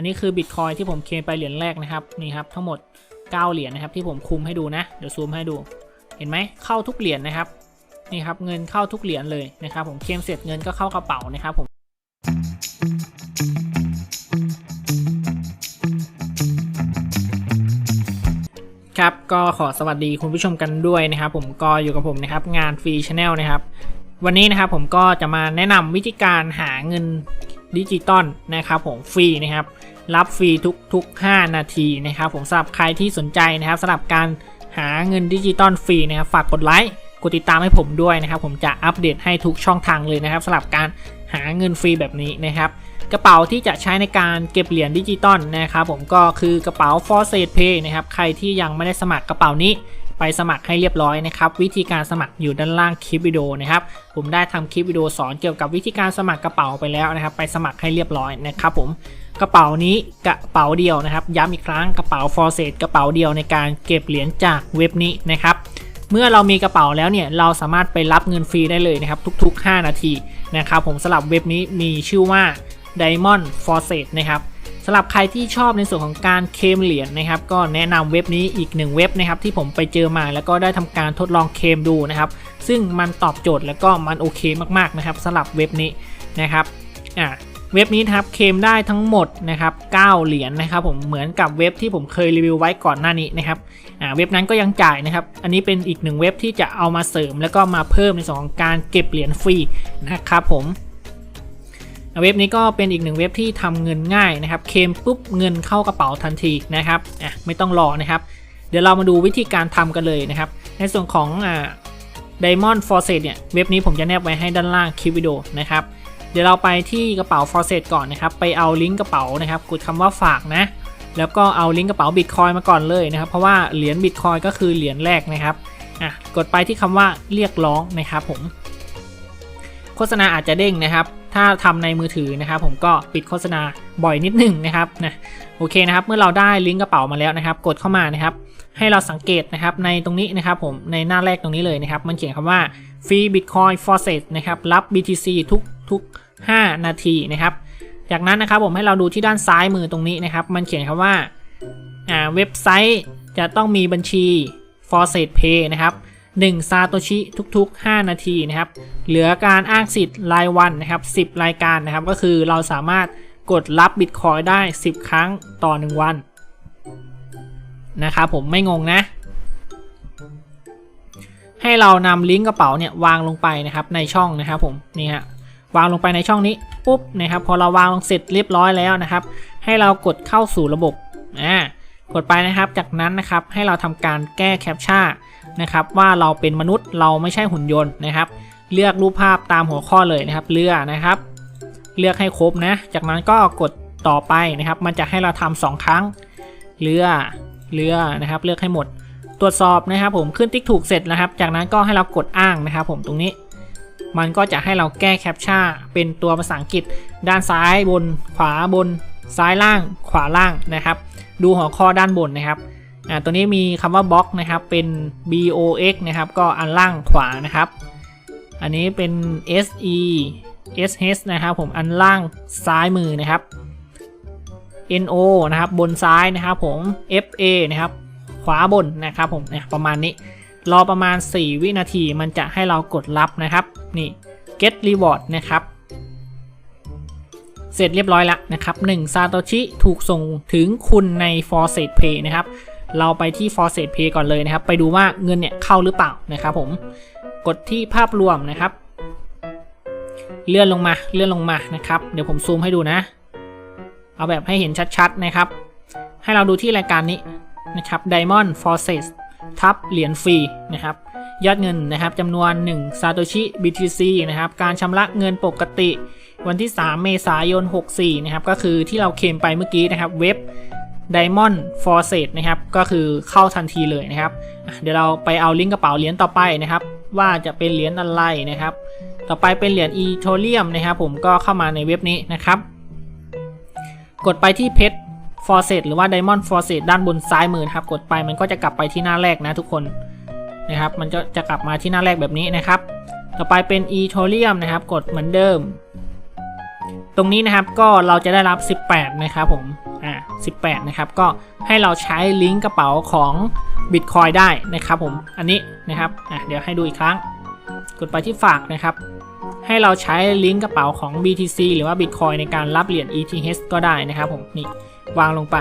อันนี้คือบิตคอยที่ผมเคลมไปเหรียญแรกนะครับนี่ครับทั้งหมด 9 เหรียญนะครับที่ผมคุมให้ดูนะเดี๋ยวซูมให้ดู เห็นไหมเข้าทุกเหรียญนะครับนี่ครับเงินเข้าทุกเหรียญเลยนะครับ ผมเคลมเสร็จเงินก็เข้ากระเป๋านะครับผมครับก็ขอสวัสดีคุณผู้ชมกันด้วยนะครับผมก็อยู่กับผมนะครับงานฟรีชาแนลนะครับ วันนี้นะครับผมก็จะมาแนะนำวิธีการหาเงิน ดิจิตอลนะครับผมฟรีนะครับรับฟรีทุกทุก5นาทีนะครับผมสำหรับใครที่สนใจนะครับสำหรับการหาเงินดิจิตอลฟรีนะครับฝากกดไลค์กดติดตามให้ผมด้วยนะครับผมจะอัปเดตให้ทุกช่องทางเลยนะครับสำหรับการหาเงินฟรีแบบนี้นะครับกระเป๋าที่จะใช้ในการเก็บเหรียญดิจิตอลนะครับผมก็คือกระเป๋า f o r s a t Pay นะครับใครที่ยังไม่ได้สมัครกระเป๋านี้ ไปสมัครให้เรียบร้อยนะครับวิธีการสมัครอยู่ด้านล่างคลิปวิดีโอนะครับผมได้ทำคลิปวิดีโอสอนเกี่ยวกับวิธีการสมัครกระเป๋าไปแล้วนะครับ ไปสมัครให้เรียบร้อยนะครับผมกระเป๋านี้กระเป๋าเดียวนะครับ ย้ำอีกครั้งกระเป๋า f o r s a t กระเป๋าเดียวในการเก็บเหรียญจากเว็บนี้นะครับเมื่อเรามีกระเป๋าแล้วเนี่ยเราสามารถไปรับเงินฟรีได้เลยนะครับทุกๆ 5 นาทีนะครับผมสำหรับเว็บนี้มีชื่อว่า Diamond f o r s a t นะครับ สำหรับใครที่ชอบในส่วนของการเคมเหรียญนะครับ ก็แนะนำเว็บนี้อีกหนึ่งเว็บนะครับที่ผมไปเจอมาแล้วก็ได้ทำการทดลองเคมดูนะครับ ซึ่งมันตอบโจทย์แล้วก็มันโอเคมากๆนะครับสำหรับเว็บนี้นะครับอ่าเว็บนี้ครับเคมได้ทั้งหมดนะครับ9เหรียญนะครับผมเหมือนกับเว็บที่ผมเคยรีวิวไว้ก่อนหน้านี้นะครับอ่าเว็บนั้นก็ยังจ่ายนะครับ อันนี้เป็นอีกหนึ่งเว็บที่จะเอามาเสริม แล้วก็มาเพิ่มในส่วนของการเก็บเหรียญฟรีนะครับผม เว็บนี้ก็เป็นอีกหนึ่งเว็บที่ทำเงินง่ายนะครับเคมปุ๊บเงินเข้ากระเป๋าทันทีนะครับอะไม่ต้องรอนะครับ เดี๋ยวเรามาดูวิธีการทำกันเลยนะครับ ในส่วนของอ่า Diamond f o r s a t เนี่ยเว็บนี้ผมจะแนบไว้ให้ด้านล่างคลิปวิดีโอนะครับเดี๋ยวเราไปที่กระเป๋า f o r s a t ก่อนนะครับไปเอาลิงก์กระเป๋านะครับกดคำว่าฝากนะแล้วก็เอาลิงก์กระเป๋า Bitcoin มาก่อนเลยนะครับ เพราะว่าเหรียญ Bitcoin ก็คือเหรียญแรกนะครับอะกดไปที่คำว่าเรียกร้องนะครับผม โฆษณาอาจจะเด้งนะครับ ถ้าทำในมือถือนะครับผมก็ปิดโฆษณาบ่อยนิดหนึ่งนะครับนะโอเคนะครับ เมื่อเราได้ลิงก์กระเป๋ามาแล้วนะครับ กดเข้ามานะครับ ให้เราสังเกตนะครับในตรงนี้นะครับผมในหน้าแรกตรงนี้เลยนะครับ มันเขียนคำว่าฟรี Bitcoin for set นะครับรับ BTC ทุกทุก 5 นาทีนะครับ จากนั้นนะครับผมให้เราดูที่ด้านซ้ายมือตรงนี้นะครับ มันเขียนคำว่าอ่าเว็บไซต์จะต้องมีบัญชี for set pay นะครับ 1 ซาโตชิทุกๆ 5 นาทีนะครับ เหลือการอ้างสิทธิ์รายวันนะครับ 10 รายการนะครับ ก็คือเราสามารถกดรับบิตคอยได้ 10 ครั้งต่อ 1 วันนะครับผมไม่งงนะ ให้เรานำลิงก์กระเป๋าเนี่ยวางลงไปนะครับในช่องนะครับผมนี่ฮะวางลงไปในช่องนี้ปุ๊บนะครับพอเราวางลงเสร็จเรียบร้อยแล้วนะครับ ให้เรากดเข้าสู่ระบบอ่ากดไปนะครับ จากนั้นนะครับให้เราทำการแก้แคปชั่น นะครับว่าเราเป็นมนุษย์เราไม่ใช่หุ่นยนต์นะครับ เลือกรูปภาพตามหัวข้อเลยนะครับ เลือกนะครับ เลือกให้ครบนะ จากนั้นก็กดต่อไปนะครับ มันจะให้เราทำสองครั้ง เลือกเลือกนะครับ เลือกให้หมด ตรวจสอบนะครับผมขึ้นติ๊กถูกเสร็จนะครับ จากนั้นก็ให้เรากดอ้างนะครับ ผมตรงนี้มันก็จะให้เราแก้แคปชั่นเป็นตัวภาษาอังกฤษ ด้านซ้ายบน ขวาบน ซ้ายล่าง ขวาล่างนะครับ ดูหัวข้อด้านบนนะครับ อ่าตัวนี้มีคำว่าบล็อกนะครับเป็น B O X นะครับก็อันล่างขวานะครับ อันนี้เป็น S E S H นะครับผมอันล่างซ้ายมือนะครับ N O นะครับบนซ้ายนะครับผม F A นะครับขวาบนนะครับผมเนี่ยประมาณนี้ รอประมาณ 4 วินาทีมันจะให้เรากดรับนะครับนี่ get reward นะครับเสร็จเรียบร้อยแล้วนะครับ1ซาโตชิถูกส่งถึงคุณใน f o r s a t Pay นะครับ เราไปที่ f o r s a t Pay ก่อนเลยนะครับ ไปดูว่าเงินเนี่ยเข้าหรือเปล่านะครับผม กดที่ภาพรวมนะครับ เลื่อนลงมา เลื่อนลงมานะครับ เดี๋ยวผมซูมให้ดูนะ เอาแบบให้เห็นชัดๆนะครับ ให้เราดูที่รายการนี้นะครับ Diamond f o r s a t ทับเหรียญฟรีนะครับ ยอดเงินนะครับจำนวน1ซาโตชิ BTC นะครับ การชำระเงินปกติวันที่ 3 เมษายน 64 นะครับ ก็คือที่เราเคลมไปเมื่อกี้นะครับ เว็บ Diamond f o r s a t นะครับ ก็คือเข้าทันทีเลยนะครับ เดี๋ยวเราไปเอาลิงก์กระเป๋าเหรียญต่อไปนะครับ ว่าจะเป็นเหรียญอะไรนะครับ ต่อไปเป็นเหรียญ e t h e r e u m นะครับ ผมก็เข้ามาในเว็บนี้นะครับ กดไปที่เพชร f o r s a t หรือว่า Diamond f o r s a t ด้านบนซ้ายมือนะครับ กดไปมันก็จะกลับไปที่หน้าแรกนะทุกคนนะครับ มันจะจะกลับมาที่หน้าแรกแบบนี้นะครับ ต่อไปเป็น e t h e r e u m นะครับ กดเหมือนเดิม ตรงนี้นะครับก็เราจะได้รับ 18 นะครับผม 18 นะครับ ก็ให้เราใช้ลิงก์กระเป๋าของ Bitcoin ได้นะครับผม อันนี้นะครับอะเดี๋ยวให้ดูอีกครั้ง กดไปที่ฝากนะครับ ให้เราใช้ลิงก์กระเป๋าของ BTC หรือว่า Bitcoin ในการรับเหรียญ ETH ก็ได้นะครับผม นี่วางลงไป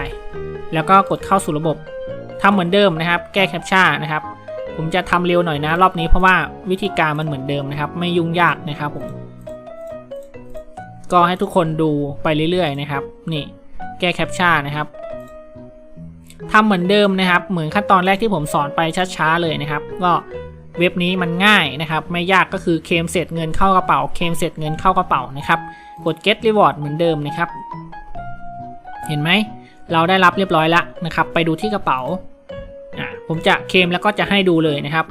แล้วก็กดเข้าสู่ระบบทำเหมือนเดิมนะครับ แก้แคปชั่นนะครับ ผมจะทำเร็วหน่อยนะรอบนี้เพราะว่าวิธีการมันเหมือนเดิมนะครับ ไม่ยุ่งยากนะครับผมก็ให้ทุกคนดูไปเรื่อยๆนะครับ นี่ แก้แคปชั่นนะครับทำเหมือนเดิมนะครับ เหมือนขั้นตอนแรกที่ผมสอนไปช้าๆเลยนะครับ ก็เว็บนี้มันง่ายนะครับ ไม่ยากก็คือเคมเสร็จเงินเข้ากระเป๋าเคมเสร็จเงินเข้ากระเป๋านะครับกด get reward เหมือนเดิมนะครับ เห็นไหมเราได้รับเรียบร้อยแล้วนะครับ ไปดูที่กระเป๋าอ่าผมจะเคมแล้วก็จะให้ดูเลยนะครับ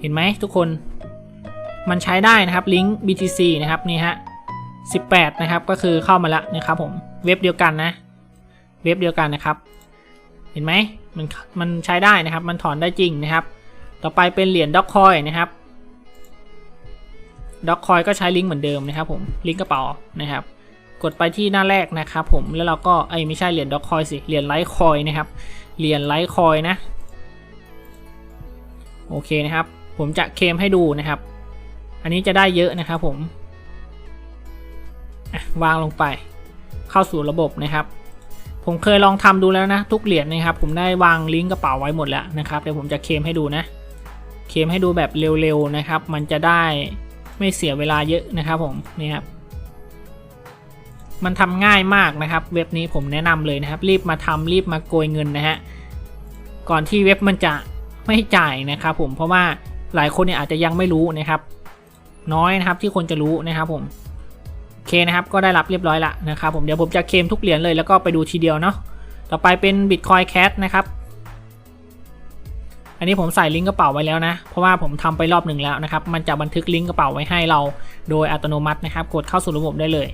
เห็นไหมทุกคน มันใช้ได้นะครับลิงก์ BTC นะครับนี่ฮะ18 นะครับก็คือเข้ามาแล้วนะครับผมเว็บเดียวกันนะ เว็บเดียวกันนะครับ เห็นไหมมันมันใช้ได้นะครับ มันถอนได้จริงนะครับ ต่อไปเป็นเหรียญด็อกคอยนะครับด็อกคอยก็ใช้ลิงก์เหมือนเดิมนะครับ ผมลิงก์กระเป๋านะครับ กดไปที่หน้าแรกนะครับ ผมแล้วเราก็ไอ้ไม่ใช่เหรียญด็อกคอยสิเหรียญไลท์คอยนะครับเหรียญไลท์คอยนะโอเคนะครับ ผมจะเคมให้ดูนะครับ อันนี้จะได้เยอะนะครับ ผมวางลงไป เข้าสู่ระบบนะครับ ผมเคยลองทำดูแล้วนะ ทุกเหรียญนะครับ ผมได้วางลิงก์กระเป๋าไว้หมดแล้วนะครับเดี๋ยวผมจะเคมให้ดูนะ เคมให้ดูแบบเร็วๆนะครับ มันจะได้ไม่เสียเวลาเยอะนะครับผมนี่ครับมันทำง่ายมากนะครับ เว็บนี้ผมแนะนำเลยนะครับ รีบมาทำรีบมาโกยเงินนะฮะก่อนที่เว็บมันจะไม่จ่ายนะครับ ผมเพราะว่าหลายคนเนี่ยอาจจะยังไม่รู้นะครับ น้อยนะครับที่คนจะรู้นะครับผม เคนะครับก็ได้รับเรียบร้อยละนะครับผมเดี๋ยวผมจะเคมทุกเหรียญเลยแล้วก็ไปดูทีเดียวเนาะต่อไปเป็น Bitcoin Cash นะครับ อันนี้ผมใส่ลิงก์กระเป๋าไว้แล้วนะ เพราะว่าผมทำไปรอบหนึ่งแล้วนะครับ มันจะบันทึกลิงก์กระเป๋าไว้ให้เรา โดยอัตโนมัตินะครับ กดเข้าสู่ระบบได้เลย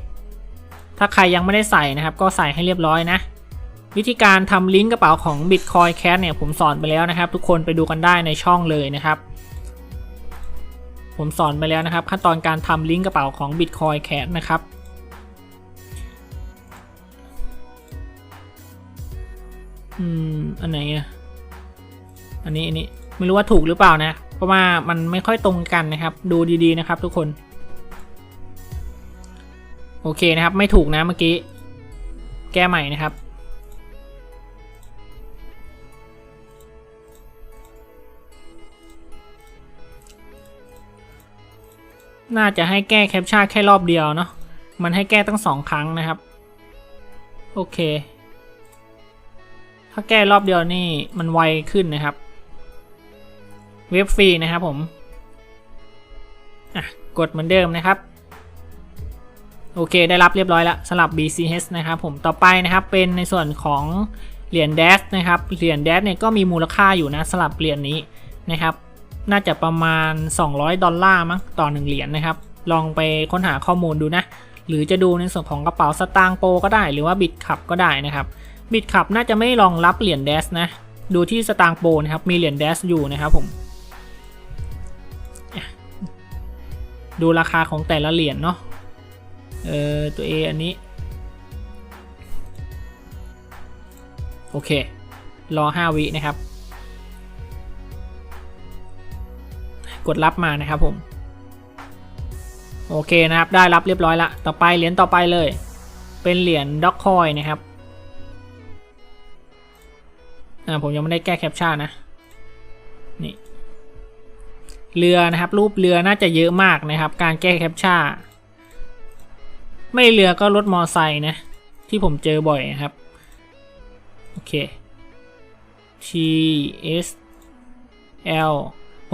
ถ้าใครยังไม่ได้ใส่นะครับ ก็ใส่ให้เรียบร้อยนะ วิธีการทำลิงก์กระเป๋าของ Bitcoin Cash เนี่ยผมสอนไปแล้วนะครับ ทุกคนไปดูกันได้ในช่องเลยนะครับ ผมสอนไปแล้วนะครับ ขั้นตอนการทำลิงก์กระเป๋าของ Bitcoin Cash นะครับอืมอันไหนอะอันนี้อันนี้ไม่รู้ว่าถูกหรือเปล่านะ เพราะว่ามันไม่ค่อยตรงกันนะครับ ดูดีๆนะครับทุกคน โอเคนะครับ ไม่ถูกนะเมื่อกี้ แก้ใหม่นะครับ น่าจะให้แก้แคปชั่นแค่รอบเดียวเนาะมันให้แก้ตั้งสองครั้งนะครับ โอเค ถ้าแก้รอบเดียวนี่มันไวขึ้นนะครับ เว็บฟรีนะครับผมอะกดเหมือนเดิมนะครับ โอเค ได้รับเรียบร้อยแล้วสำหรับ BCH นะครับผมต่อไปนะครับเป็นในส่วนของเหรียญ Dash นะครับเหรียญ Dash เนี่ยก็มีมูลค่าอยู่นะสำหรับเหรียญนี้นะครับ น่าจะประมาณ 200 ดอลลาร์มั้งต่อ 1 เหรียญนะครับ ลองไปค้นหาข้อมูลดูนะ หรือจะดูในส่วนของกระเป๋าสตางค์โปก็ได้ หรือว่าบิตคับก็ได้นะครับบิตคับน่าจะไม่รองรับเหรียญแดสนะ ดูที่สตางค์โปนะครับ มีเหรียญแดสอยู่นะครับผม ดูราคาของแต่ละเหรียญเนาะ เออตัว A อันนี้ โอเค รอ 5 วินะครับ กดรับมานะครับผม โอเคนะครับ ได้รับเรียบร้อยละ ต่อไปเหรียญต่อไปเลย เป็นเหรียญด็อกคอยนะครับ อ่าผมยังไม่ได้แก้แคปชั่นนะ นี่ เรือนะครับ รูปเรือน่าจะเยอะมากนะครับ การแก้แคปชั่นไม่เรือก็รถมอไซค์นะ ที่ผมเจอบ่อยนะครับ โอเค T S L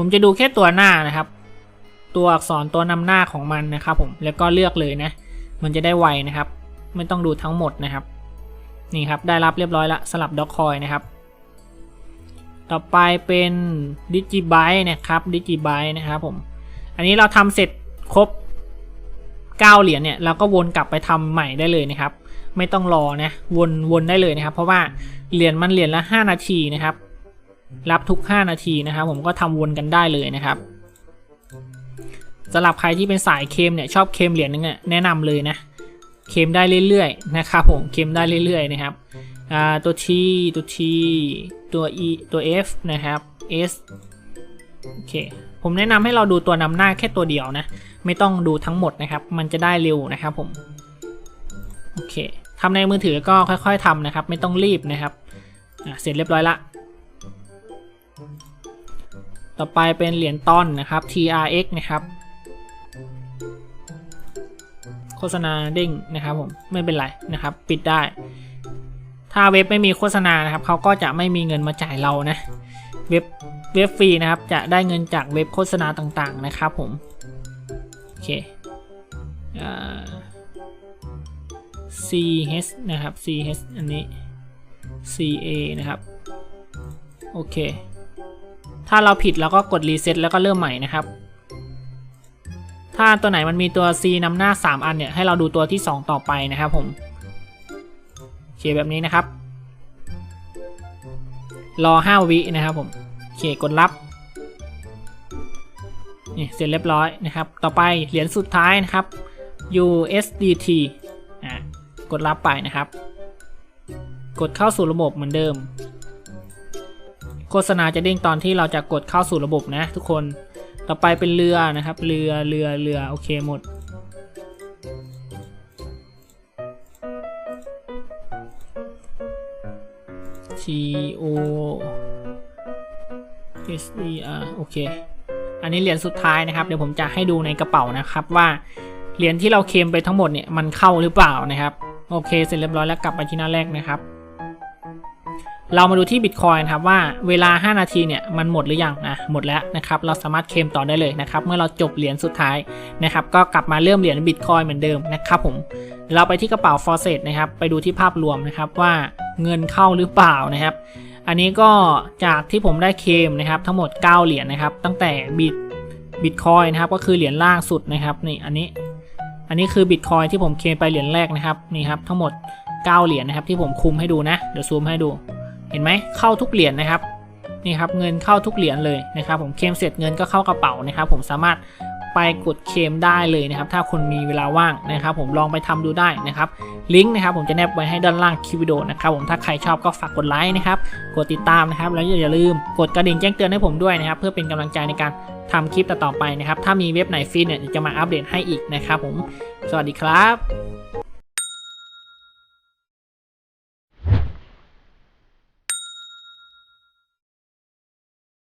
ผมจะดูแค่ตัวหน้านะครับ ตัวอักษรตัวนำหน้าของมันนะครับ ผมแล้วก็เลือกเลยนะ มันจะได้ไวนะครับ ไม่ต้องดูทั้งหมดนะครับ นี่ครับได้รับเรียบร้อยละสลับด็อกคอยนะครับ ต่อไปเป็นดิจิไบนะครับดิจิไบนะครับผมอันนี้เราทำเสร็จครบ9เหรียญเนี่ยเราก็วนกลับไปทำใหม่ได้เลยนะครับ ไม่ต้องรอนะวนวนได้เลยนะครับ เพราะว่าเหรียญมันเหรียญละ 5 นาทีนะครับ รับทุก 5 นาทีนะครับ ผมก็ทำวนกันได้เลยนะครับสำหรับใครที่เป็นสายเคมเนี่ยชอบเคมเหรียญนึงเนี่ยแนะนำเลยนะเคลมได้เรื่อยๆนะครับผมเคลมได้เรื่อยๆนะครับตัว T ตัว T ตัว E ตัว F นะครับ S โอเคผมแนะนำให้เราดูตัวนำหน้าแค่ตัวเดียวนะ ไม่ต้องดูทั้งหมดนะครับ มันจะได้เร็วนะครับผมโอเคทำในมือถือก็ค่อย ๆทำนะครับ ไม่ต้องรีบนะครับเสร็จเรียบร้อยละ ต่อไปเป็นเหรียญต้นนะครับ TRX นะครับ โฆษณาเด้งนะครับผมไม่เป็นไรนะครับ ปิดได้ ถ้าเว็บไม่มีโฆษณานะครับเขาก็จะไม่มีเงินมาจ่ายเรานะเว็บเว็บฟรีนะครับ จะได้เงินจากเว็บโฆษณาต่างๆนะครับผมโอเค CH นะครับ CH อันนี้ CA นะครับ โอเค ถ้าเราผิดเราก็กดรีเซ็ตแล้วก็เริ่มใหม่นะครับ ถ้าตัวไหนมันมีตัว C นำหน้า 3 อันเนี่ยให้เราดูตัวที่ 2 ต่อไปนะครับผมโอเคแบบนี้นะครับ รอ 5 วินะครับผมโอเคกดรับนี่เสร็จเรียบร้อยนะครับ ต่อไปเหรียญสุดท้ายนะครับ USDT อะกดรับไปนะครับ กดเข้าสู่ระบบเหมือนเดิม โฆษณาจะเด้งตอนที่เราจะกดเข้าสู่ระบบนะทุกคน ต่อไปเป็นเรือนะครับ เรือ เรือ เรือ โอเคหมด T O S E R โอเค อันนี้เหรียญสุดท้ายนะครับ เดี๋ยวผมจะให้ดูในกระเป๋านะครับว่าเหรียญที่เราเคมไปทั้งหมดเนี่ยมันเข้าหรือเปล่านะครับ โอเค เสร็จเรียบร้อยแล้วกลับไปที่หน้าแรกนะครับ เรามาดูที่ Bitcoin ครับว่าเวลา 5 นาทีเนี่ยมันหมดหรือยังนะหมดแล้วนะครับเราสามารถเคลมต่อได้เลยนะครับเมื่อเราจบเหรียญสุดท้ายนะครับก็กลับมาเริ่มเหรียญ Bitcoin เหมือนเดิมนะครับผมเราไปที่กระเป๋า f o r s e t นะครับไปดูที่ภาพรวมนะครับว่าเงินเข้าหรือเปล่านะครับ อันนี้ก็จากที่ผมได้เคลมนะครับทั้งหมด 9 เหรียญนะครับตั้งแต่บิตบิตคอยนะครับก็คือเหรียญล่างสุดนะครับนี่อันนี้อันนี้คือบิตคอยที่ผมเคลมไปเหรียญแรกนะครับนี่ครับทั้งหมด 9 เหรียญนะครับที่ผมคุมให้ดูนะเดี๋ยวซูมให้ดู เห็นไหมเข้าทุกเหรียญนะครับนี่ครับเงินเข้าทุกเหรียญเลยนะครับ ผมเคลมเสร็จเงินก็เข้ากระเป๋านะครับ ผมสามารถไปกดเคลมได้เลยนะครับ ถ้าคุณมีเวลาว่างนะครับ ผมลองไปทำดูได้นะครับลิงก์นะครับ ผมจะแนบไว้ให้ด้านล่างคลิปวิดีโอนะครับผมถ้าใครชอบก็ฝากกดไลค์นะครับกดติดตามนะครับแล้วอย่าลืมกดกระดิ่งแจ้งเตือนให้ผมด้วยนะครับ เพื่อเป็นกำลังใจในการทำคลิปต่อๆไปนะครับ ถ้ามีเว็บไหนฟรีเนี่ยจะมาอัปเดตให้อีกนะครับ ผมสวัสดีครับ